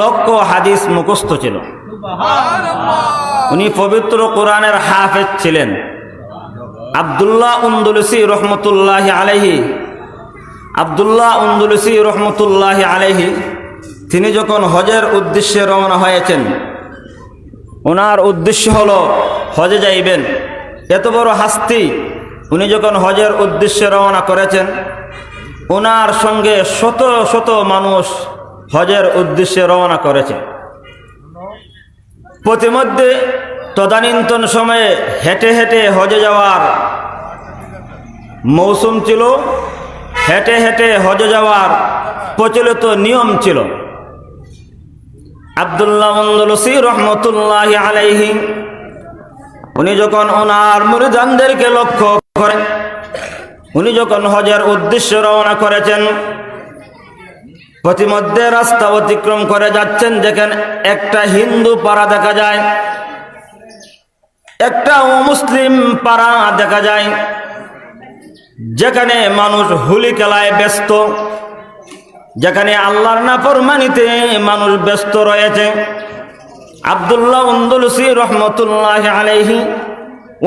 লক্ষ হাদিস মুখস্থ ছিল। উনি পবিত্র কোরআনের হাফেজ ছিলেন। আবদুল্লাহ উন্দুলসি রহমতুল্লাহ আলহি আবদুল্লাহ উন্দুলসি রহমতুল্লাহ আলহি তিনি যখন হজের উদ্দেশ্যে রওনা হয়েছেন, ওনার উদ্দেশ্য হলো হজে যাইবেন। এত বড় হাস্তি, উনি যখন হজের উদ্দেশ্যে রওনা করেছেন, ওনার সঙ্গে শত শত মানুষ হজের উদ্দেশ্যে রওনা করেছে। প্রতিমধ্যে তদানীন্তন সময়ে হেঁটে হেঁটে হজে যাওয়ার মৌসুম ছিল, হেঁটে হেঁটে হজে যাওয়ার প্রচলিত নিয়ম ছিল। আবদুল্লাহ রহমতুল্লাহ আলাইহি, উনি যখন ওনার মুরিদানদেরকে লক্ষ্য করেন, উনি যখন হজের উদ্দেশ্যে রওনা করেছেন প্রতিমধ্যে রাস্তা অতিক্রম করে যাচ্ছেন যেখানে একটা হিন্দু পাড়া দেখা যায়, একটা মুসলিম পাড়া দেখা যায়, যেখানে মানুষ হুলি খেলায় ব্যস্ত, যেখানে আল্লাহর নাফরমানিতে মানুষ ব্যস্ত রয়েছে। আবদুল্লাহ রহমতুল্লাহ আলাইহি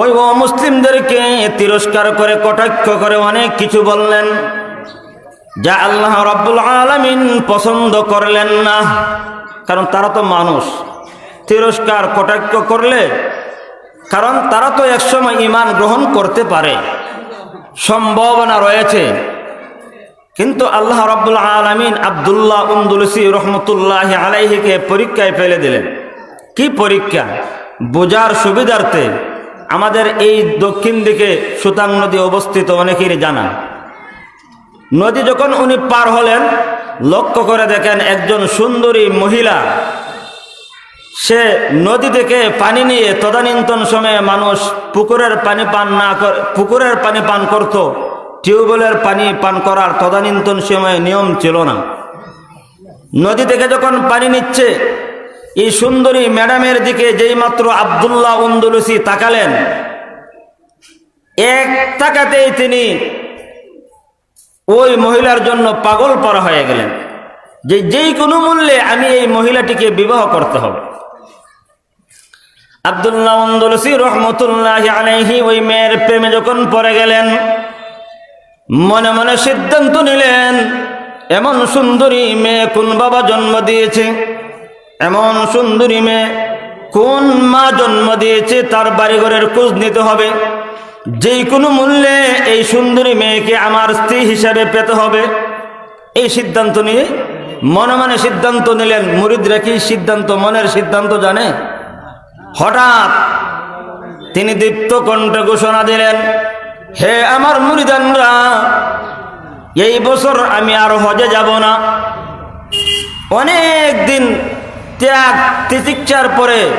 ওই ও মুসলিমদেরকে তিরস্কার করে, কটাক্ষ করে অনেক কিছু বললেন। যা আল্লাহ রব্বুল আলমিন পছন্দ করলেন না, কারণ তারা তো মানুষ। তিরস্কার, কটাক্ষ করলে, কারণ তারা তো একসময় ইমান গ্রহণ করতে পারে। সম্ভাবনা রয়েছে। কিন্তু আল্লাহ রব্বুল আলমিন আবদুল্লাহ উন্দুলসি রহমতুল্লাহ আলাইহিকে পরীক্ষায় ফেলে দিলেন। কি পরীক্ষা? বোঝার সুবিধার্থে আমাদের এই দক্ষিণ দিকে সুতাং নদী অবস্থিত, অনেকেরই জানা। নদী যখন উনি পার হলেন, লক্ষ্য করে দেখেন একজন সুন্দরী মহিলা। সে নদী থেকে পানি নিয়ে তদানীন্তন সময়ে মানুষ পুকুরের পানি পান না কর, পুকুরের পানি পান করত। টিউবওয়েলের পানি পান করার তদানীন্তন সময়ে নিয়ম ছিল না। নদী থেকে যখন পানি নিচ্ছে, এই সুন্দরী ম্যাডামের দিকে যেই মাত্র আবদুল্লাহ উন্দুলসি তাকালেন, এক তাকাতেই তিনি ওই মহিলার জন্য পাগল পরা হয়ে গেলেন। যে, যেই কোনো মূল্যে আমি এই মহিলাটিকে বিবাহ করতে হবে। আবদুল্লাহ উন্দুলসি রহমতুল্লাহ আলাইহি ওই মেয়ের প্রেমে যখন পড়ে গেলেন, মনে মনে সিদ্ধান্ত নিলেন, এমন সুন্দরী মেয়ে কোন বাবা জন্ম দিয়েছে, এমন সুন্দরী মেয়ে কোন মা জন্ম দিয়েছে, তার বাড়িঘরের খোঁজ নিতে হবে। যেই কোনো মূল্যে এই সুন্দরী মেয়েকে আমার স্ত্রী হিসাবে পেতে হবে। এই সিদ্ধান্ত নিয়ে মনে মনে সিদ্ধান্ত নিলেন মুরিদরা কি সিদ্ধান্ত, মনের সিদ্ধান্ত জানে? হঠাৎ তিনি দীপ্ত কণ্ঠে ঘোষণা দিলেন, হে আমার মুরিদানরা, এই বছর আমি আর হজে যাব না। অনেক দিন ত্যাগ তিতিক্ষার পরে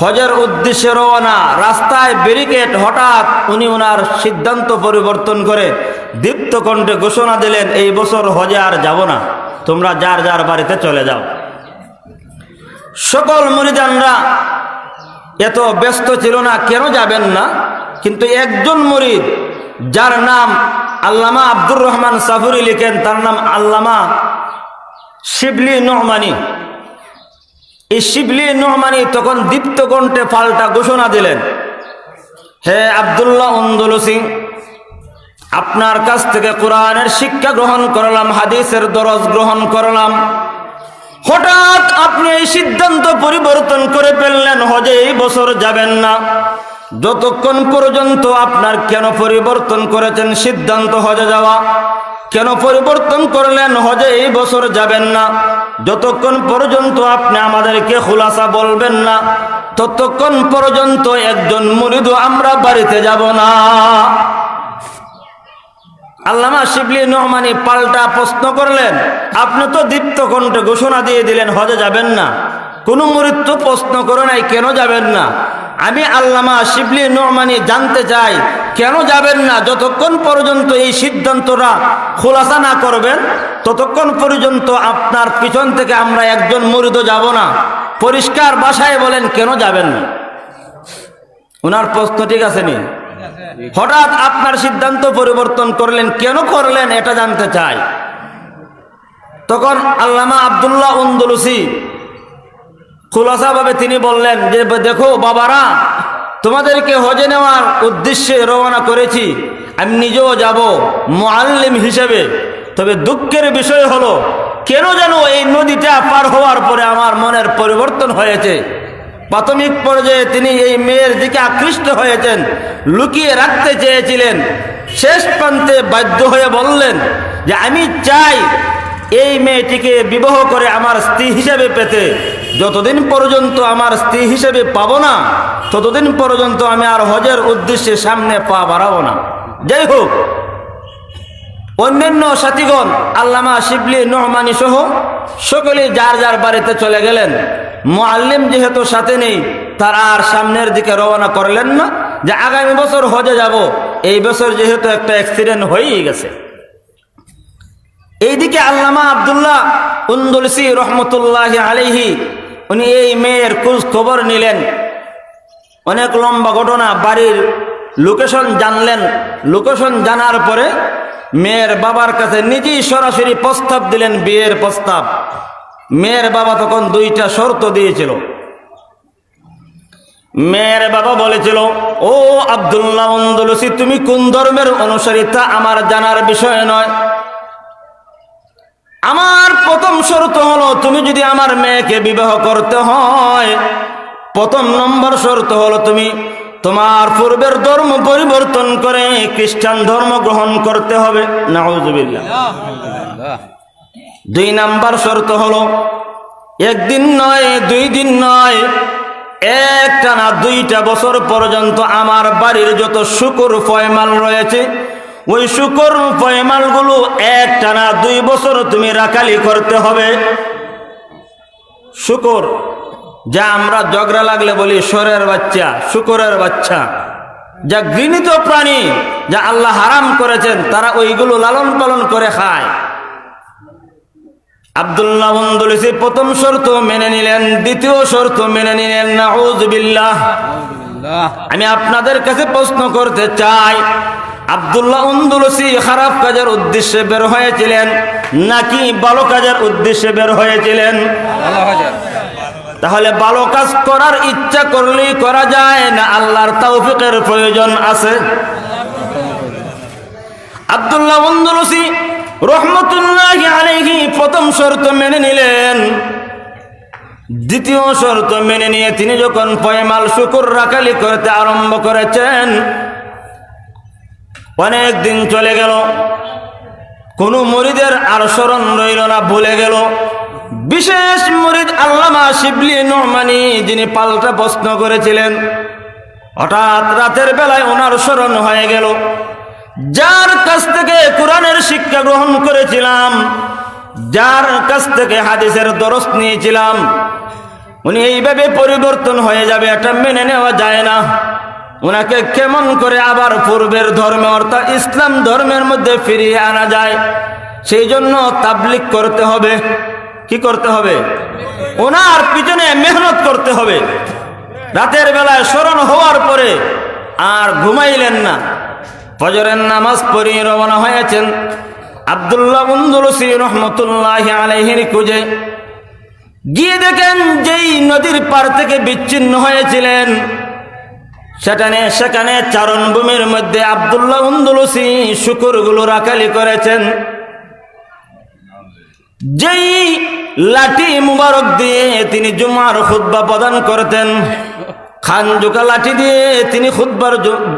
হজের উদ্দেশ্যে রওনা, রাস্তায় ব্যারিকেড হঠাৎ উনি ওনার সিদ্ধান্ত পরিবর্তন করে দীপ্ত কণ্ঠে ঘোষণা দিলেন, এই বছর হজে আর যাব না, তোমরা যার যার বাড়িতে চলে যাও। সকল মুরিদানরা এত ব্যস্ত ছিল না, কেন যাবেন না? কিন্তু একজন মুরিদ, যার নাম আল্লামা আব্দুর রহমান সাফুরি লিখেন, তার নাম আল্লামা শিবলি নহমানি এই শিবলি নহমানি তখন দীপ্ত কণ্ঠে পাল্টা ঘোষণা দিলেন, হে আবদুল্লাহ উন্দুলসি আপনার কাছ থেকে কোরআনের শিক্ষা গ্রহণ করলাম, হাদিসের দরজ গ্রহণ করলাম। হঠাৎ আপনি এই সিদ্ধান্ত পরিবর্তন করে ফেললেন হজে এই বছর যাবেন না। যতক্ষণ পর্যন্ত আপনার কেন পরিবর্তন করেছেন, সিদ্ধান্ত হজে যাওয়া। কেন পরিবর্তন করলেন হজে এই বছর যাবেন না? যতক্ষণ পর্যন্ত আপনি আমাদেরকে খুলাসা বলবেন না, ততক্ষণ পর্যন্ত একজন মুরিদ আমরা বাড়িতে যাব না। আল্লামা শিবলি নহমানি পাল্টা প্রশ্ন করলেন, আপনি তো দীপ্ত কণ্ঠে ঘোষণা দিয়ে দিলেন, হজে যাবেন না। কোনো মুরিদ তো প্রশ্ন করে নাই, কেন যাবেন না? আমি আল্লামা শিবলি নহমানি জানতে চাই, কেন যাবেন না? যতক্ষণ পর্যন্ত এই সিদ্ধান্তটা খোলাসা না করবেন, ততক্ষণ পর্যন্ত আপনার পিছন থেকে আমরা একজন মরিদ যাব না। পরিষ্কার বাসায় বলেন, কেন যাবেন না? ওনার প্রশ্ন ঠিক আছে নি? হঠাৎ আপনার সিদ্ধান্ত পরিবর্তন করলেন, কেন করলেন এটা জানতে চাই? তখন আল্লামা আবদুল্লাহ উন্দুলুসি খুলাসাভাবে তিনি বললেন যে, দেখো বাবারা, তোমাদেরকে হজে নেওয়ার উদ্দেশ্যে রওনা করেছি। আমি নিজেও যাব মোয়াল্লিম হিসেবে। তবে দুঃখের বিষয় হলো, কেন যেন এই নদীটা পার হওয়ার পরে আমার মনের পরিবর্তন হয়েছে। প্রাথমিক পর্যায়ে তিনি এই মেয়ের দিকে আকৃষ্ট হয়েছেন, লুকিয়ে রাখতে চেয়েছিলেন। শেষ প্রান্তে বাধ্য হয়ে বললেন যে, আমি চাই এই মেয়েটিকে বিবাহ করে আমার স্ত্রী হিসেবে পেতে যতদিন পর্যন্ত আমার স্ত্রী হিসেবে পাবো না, ততদিন পর্যন্ত আমি আর হজের উদ্দেশ্যে সামনে পা বাড়াবো না। যাই হোক, অন্যান্য সাথীগণ, আল্লামা শিবলি নহমানি সহ সকলেই যার যার বাড়িতে চলে গেলেন। মোয়াল্লিম যেহেতু সাথে নেই, তারা আর সামনের দিকে রওনা করলেন না যে আগামী বছর হজে যাব। এই বছর যেহেতু একটা অ্যাক্সিডেন্ট হয়েই গেছে। এইদিকে আল্লামা আবদুল্লাহ উন্দুলসি রহমতুল্লাহ আলিহি উনি এই মেয়ের খোঁজ খবর নিলেন। অনেক লম্বা ঘটনা, বাড়ির লোকেশন জানলেন। লোকেশন জানার পরে মেয়ের বাবার কাছে নিজেই সরাসরি প্রস্তাব দিলেন, বিয়ের প্রস্তাব। মেয়ের বাবা তখন দুইটা শর্ত দিয়েছিল। মেয়ের বাবা বলেছিল, ও আবদুল্লাহ উন্দুলসি, তুমি কোন ধর্মের অনুসারী তা আমার জানার বিষয় নয়। আমার প্রথম শর্ত হলো, তুমি যদি আমার মেয়েকে বিবাহ করতে হয়, প্রথম নম্বর শর্ত হলো তুমি তোমার পূর্বের ধর্ম পরিবর্তন করে খ্রিস্টান ধর্ম গ্রহণ করতে হবে। নাউজুবিল্লাহ। দুই নাম্বার শর্ত হলো, একদিন নয়, দুই দিন নয় একটা না দুইটা বছর পর্যন্ত আমার বাড়ির যত শুকুর ফয়মাল রয়েছে ওই শুকর পয়মালগুলো এক টানা দুই বছর তুমি রাখালি করতে হবে। শুকর যা আমরা জগড়া লাগলে বলি সরের বাচ্চা শুকরের বাচ্চা। যা ঘৃণিত প্রাণী যা আল্লাহ হারাম করেছেন তারা ওইগুলো লালন পালন করে খায়। আবদুল্লাহ বন্দুলিসি প্রথম শর্ত মেনে নিলেন দ্বিতীয় শর্ত মেনে নিলেন নাউজুবিল্লাহ আমি আপনাদের কাছে প্রশ্ন করতে চাই আবদুল্লাহ উন্দুলসি খারাপ কাজের উদ্দেশ্যে বের হয়েছিলেন নাকি ভালো কাজের উদ্দেশ্যে বের হয়েছিলেন? তাহলে ভালো কাজ করার ইচ্ছা করলেই করা যায় না? আল্লাহর তৌফিকের প্রয়োজন আছে? আবদুল্লাহ উন্দুলসি রহমতুল্লাহ আলাইহি প্রথম শর্ত মেনে নিলেন। দ্বিতীয় শর্ত মেনে নিয়ে তিনি যখন পয়মাল শুকুর রাখালি করতে আরম্ভ করেছেন অনেক দিন চলে গেল। কোন মরিদের আর স্মরণ রইল না, ভুলে গেল। বিশেষ মরিদ আল্লামা শিবলি নোমানি যিনি পাল্টা প্রশ্ন করেছিলেন। হঠাৎ রাতের বেলায় ওনার স্মরণ হয়ে গেল। যার কাছ থেকে কোরআনের শিক্ষা গ্রহণ করেছিলাম, যার কাছ থেকে হাদিসের দরস নিয়েছিলাম, উনি এইভাবে পরিবর্তন হয়ে যাবে, এটা মেনে নেওয়া যায় না। ওনাকে কেমন করে আবার পূর্বের ধর্মে, অর্থাৎ ইসলাম ধর্মের মধ্যে ফিরিয়ে আনা যায়, সেই জন্য তাবলিক করতে হবে। কি করতে হবে? ওনার পিছনে মেহনত করতে হবে। রাতের বেলায় স্মরণ হওয়ার পরে আর ঘুমাইলেন না। ফজরের নামাজ পড়িয়ে রওনা হয়েছেন আবদুল্লাহ বন্দুলসি রহমতুল্লাহ আলহির খুঁজে। গিয়ে দেখেন যেই নদীর পার থেকে বিচ্ছিন্ন হয়েছিলেন। সেখানে সেখানে চারণভূমির মধ্যে আবদুল্লাহ উন্দুলসি শুকুরগুলো রাখালি করেছেন। যেই লাঠি মুবারক দিয়ে তিনি জুমার খুদ্া প্রদান করতেন, খান জোকা লাঠি দিয়ে তিনি খুদ্বার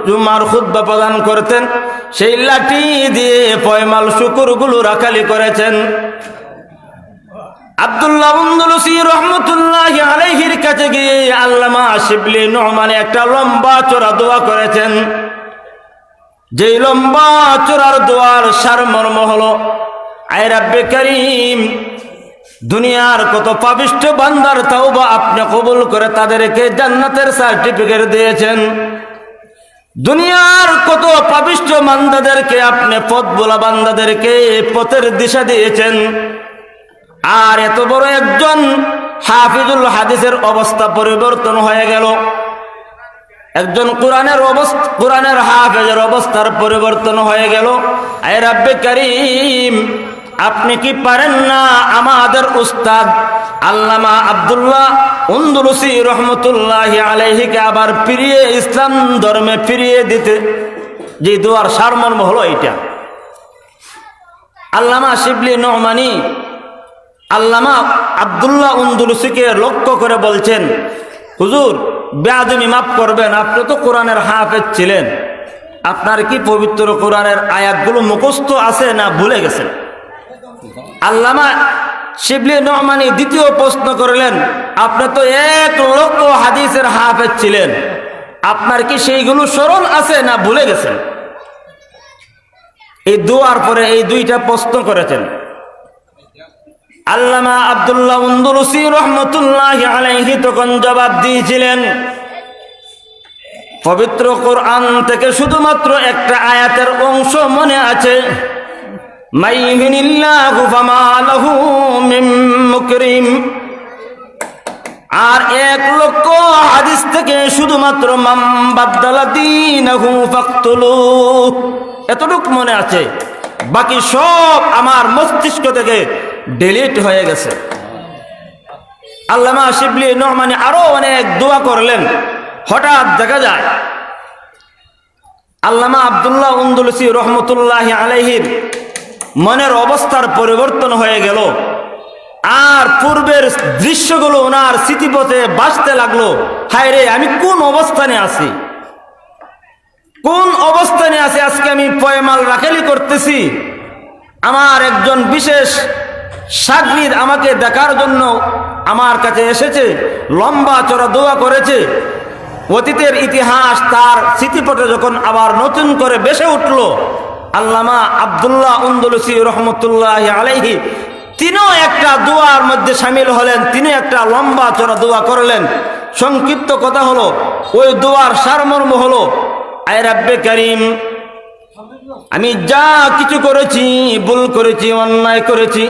জুমার খুদ্া প্রদান করতেন, সেই লাঠি দিয়ে পয়মাল শুকুরগুলো রাখালি করেছেন। আব্দুল্লাহ আলাইহির কাছে গিয়ে আল্লামা শিবলি নহমানে একটা লম্বা চোরা দোয়া করেছেন। যেই লম্বা চোরার দোয়ার সারমর্ম হলো, আয় রাব্বে করিম, দুনিয়ার কত পাবিষ্ট বান্দার তাও বা আপনি কবুল করে তাদেরকে জান্নাতের সার্টিফিকেট দিয়েছেন। দুনিয়ার কত পাবিষ্ট বান্দাদেরকে আপনি পথ বোলা বান্দাদেরকে পথের দিশা দিয়েছেন। আর এত বড় একজন হাফিজুল হাদিসের অবস্থা পরিবর্তন হয়ে গেল। একজন কোরআনের অবস্থা, কোরআনের হাফেজের অবস্থার পরিবর্তন হয়ে গেল। আয় রাব্বে করিম, আপনি কি পারেন না আমাদের উস্তাদ আল্লামা আব্দুল্লাহ উন্দুলুসি রহমতুল্লাহ আলাইহিকে আবার ফিরিয়ে ইসলাম ধর্মে ফিরিয়ে দিতে? যে দোয়ার সারমর্ম হলো এইটা। আল্লামা শিবলি নহমানি আল্লামা আব্দুল্লাহ উন্দুলুসিকে লক্ষ্য করে বলছেন, হুজুর, বেআদমি মাফ করবেন, আপনি তো কোরআনের হাফেজ ছিলেন। আপনার কি পবিত্র কোরআনের আয়াতগুলো মুখস্থ আছে না ভুলে গেছেন? আল্লামা শিবলি নহমানি দ্বিতীয় প্রশ্ন করলেন, আপনি তো এক লক্ষ হাদিসের হাফেজ ছিলেন। আপনার কি সেইগুলো স্মরণ আছে না ভুলে গেছেন? এই দুয়ার পরে এই দুইটা প্রশ্ন করেছেন। আল্লামা আব্দুল্লাহ উন্দুলসি রহমতুল্লাহ আলাইহি তখন জবাব দিয়েছিলেন, পবিত্র কোরআন থেকে শুধুমাত্র একটা আয়াতের অংশ মনে আছে আর এক লক্ষ হাদিস থেকে শুধুমাত্র এতটুক মনে আছে, বাকি সব আমার মস্তিষ্ক থেকে ডিলিট হয়ে গেছে। আল্লামা শিবলি নহমানি আরও অনেক দোয়া করলেন। হঠাৎ দেখা যায়, আল্লামা আব্দুল্লাহ উন্দুলসি রহমতুল্লাহ আলাইহির মনের অবস্থার পরিবর্তন হয়ে গেল। আর পূর্বের দৃশ্যগুলো ওনার স্মৃতিপথে বাঁচতে লাগল। হায় রে আমি কোন অবস্থানে আছি? কোন অবস্থানে আছি? আজকে আমি পয়মাল রাখেলি করতেছি। আমার একজন বিশেষ সাগরিদ আমাকে দেখার জন্য আমার কাছে এসেছে, লম্বা চড়া দোয়া করেছে। অতীতের ইতিহাস তার স্মৃতিপটে যখন আবার নতুন করে বেসে উঠল, আল্লামা আবদুল্লাহ উন্দুলসি রহমতুল্লাহ আলাইহি তিনিও একটা দোয়ার মধ্যে সামিল হলেন তিনি একটা লম্বা চড়া দোয়া করলেন। সংক্ষিপ্ত কথা হলো, ওই দোয়ার সারমর্ম হলো, আয় রাব্বে করিম, আমি যা কিছু করেছি, ভুল করেছি, অন্যায় করেছি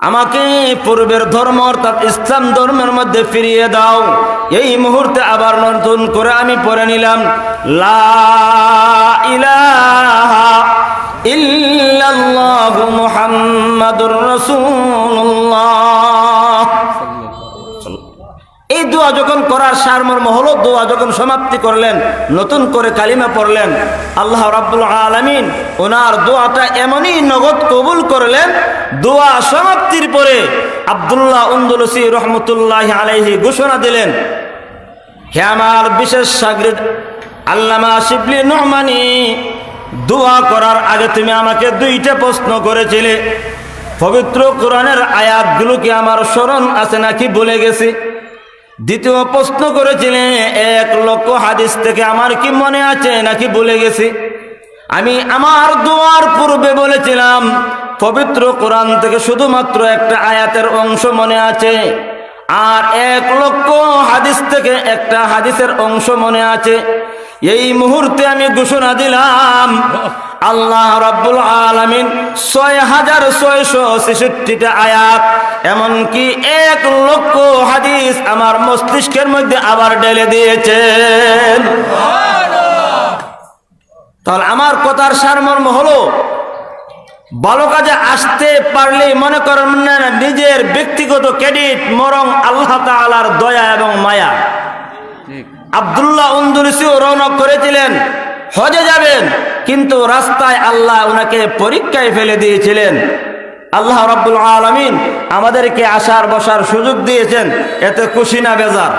আমাকে পূর্বের ধর্ম অর্থাৎ ইসলাম ধর্মের মধ্যে ফিরিয়ে দাও। এই মুহূর্তে আবার নতুন করে আমি পড়ে নিলাম। লা ইলাহা ইল্লাল্লাহু মুহাম্মাদুর রাসূলুল্লাহ। দোয়া যখন করার সারমর্ম হলো, দোয়া যখন সমাপ্তি করলেন, নতুন করে কালিমা পড়লেন, আল্লাহ রাব্বুল আলামিন ওনার দোয়াটা এমনই নগদ কবুল করলেন, দোয়া সমাপ্তির পরে আব্দুল্লাহ উন্দুলসি রহমতুল্লাহ আলাইহি ঘোষণা দিলেন, হে আমার বিশেষ সাগরিদ আল্লামা শিবলি নহমানি দোয়া করার আগে তুমি আমাকে দুইটা প্রশ্ন করেছিলে। পবিত্র কোরআনের আয়াতগুলো কি আমার স্মরণ আছে নাকি বলে গেছি? দ্বিতীয় প্রশ্ন করেছিলেন এক লক্ষ হাদিস থেকে আমার কি মনে আছে নাকি ভুলে গেছি? আমি আমার দোয়ার পূর্বে বলেছিলাম, পবিত্র কোরআন থেকে শুধুমাত্র একটা আয়াতের অংশ মনে আছে, আর এক লক্ষ হাদিস থেকে একটা হাদিসের অংশ মনে আছে। এই মুহূর্তে আমি ঘোষণা দিলাম আল্লাহ রাব্বুল আলামিন ছয় হাজার ছয়শো ছেষট্টিটা আয়াত এমনকি এক লক্ষ হাদিস আমার মস্তিষ্কের মধ্যে আবার ঢেলে দিয়েছেন। তাহলে আমার কথার সারমর্ম হলো ভালো কাজে আসতে পারলে মনে করেন না নিজের ব্যক্তিগত ক্রেডিট মরং আল্লাহ তাআলার দয়া এবং মায়া। আবদুল্লাহ উন্দুলসিও রৌনক করেছিলেন হজে যাবেন, কিন্তু রাস্তায় আল্লাহ ওনাকে পরীক্ষায় ফেলে দিয়েছিলেন। আল্লাহ রাব্বুল আলমিন আমাদেরকে আসার বসার সুযোগ দিয়েছেন। এতে খুশি না বেজার।